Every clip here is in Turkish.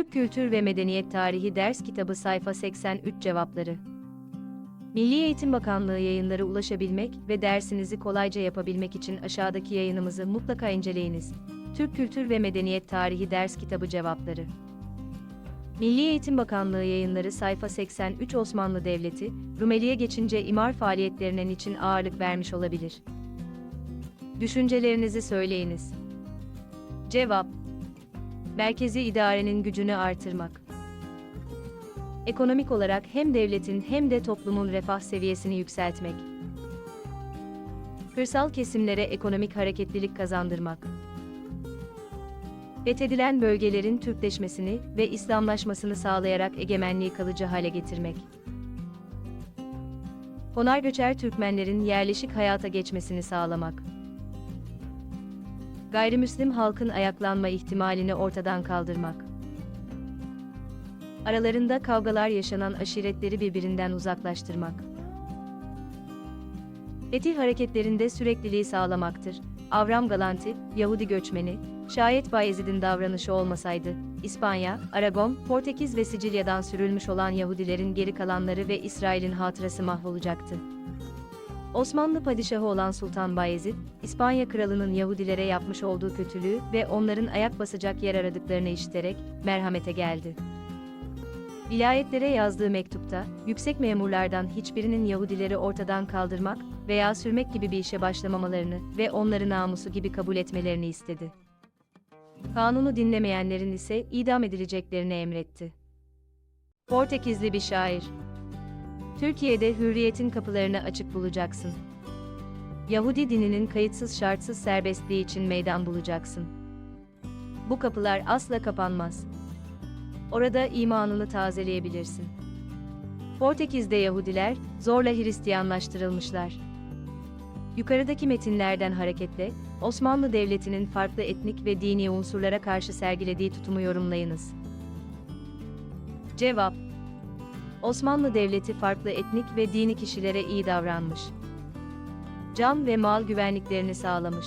Türk Kültür ve Medeniyet Tarihi Ders Kitabı Sayfa 83 Cevapları Milli Eğitim Bakanlığı yayınları ulaşabilmek ve dersinizi kolayca yapabilmek için aşağıdaki yayınımızı mutlaka inceleyiniz. Türk Kültür ve Medeniyet Tarihi Ders Kitabı Cevapları Milli Eğitim Bakanlığı yayınları sayfa 83 Osmanlı Devleti, Rumeli'ye geçince imar faaliyetlerinin için ağırlık vermiş olabilir. Düşüncelerinizi söyleyiniz. Cevap Merkezi idarenin gücünü artırmak. Ekonomik olarak hem devletin hem de toplumun refah seviyesini yükseltmek. Kırsal kesimlere ekonomik hareketlilik kazandırmak. Fethedilen bölgelerin Türkleşmesini ve İslamlaşmasını sağlayarak egemenliği kalıcı hale getirmek. Konar göçer Türkmenlerin yerleşik hayata geçmesini sağlamak. Gayrimüslim halkın ayaklanma ihtimalini ortadan kaldırmak. Aralarında kavgalar yaşanan aşiretleri birbirinden uzaklaştırmak. Fetih hareketlerinde sürekliliği sağlamaktır. Avram Galanti, Yahudi göçmeni, şayet Bayezid'in davranışı olmasaydı, İspanya, Aragon, Portekiz ve Sicilya'dan sürülmüş olan Yahudilerin geri kalanları ve İsrail'in hatırası mahvolacaktı. Osmanlı padişahı olan Sultan Bayezid, İspanya kralının Yahudilere yapmış olduğu kötülüğü ve onların ayak basacak yer aradıklarını işiterek merhamete geldi. Vilayetlere yazdığı mektupta, yüksek memurlardan hiçbirinin Yahudileri ortadan kaldırmak veya sürmek gibi bir işe başlamamalarını ve onları namusu gibi kabul etmelerini istedi. Kanunu dinlemeyenlerin ise idam edileceklerini emretti. Portekizli bir şair Türkiye'de hürriyetin kapılarını açık bulacaksın. Yahudi dininin kayıtsız şartsız serbestliği için meydan bulacaksın. Bu kapılar asla kapanmaz. Orada imanını tazeleyebilirsin. Portekiz'de Yahudiler zorla Hristiyanlaştırılmışlar. Yukarıdaki metinlerden hareketle Osmanlı Devleti'nin farklı etnik ve dini unsurlara karşı sergilediği tutumu yorumlayınız. Cevap Osmanlı Devleti farklı etnik ve dini kişilere iyi davranmış. Can ve mal güvenliklerini sağlamış.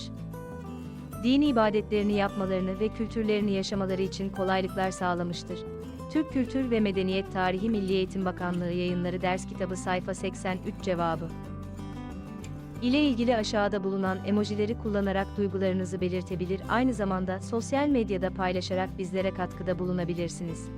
Dini ibadetlerini yapmalarını ve kültürlerini yaşamaları için kolaylıklar sağlamıştır. Türk Kültür ve Medeniyet Tarihi Milli Eğitim Bakanlığı Yayınları Ders Kitabı Sayfa 83 Cevabı ile ilgili aşağıda bulunan emojileri kullanarak duygularınızı belirtebilir, aynı zamanda sosyal medyada paylaşarak bizlere katkıda bulunabilirsiniz.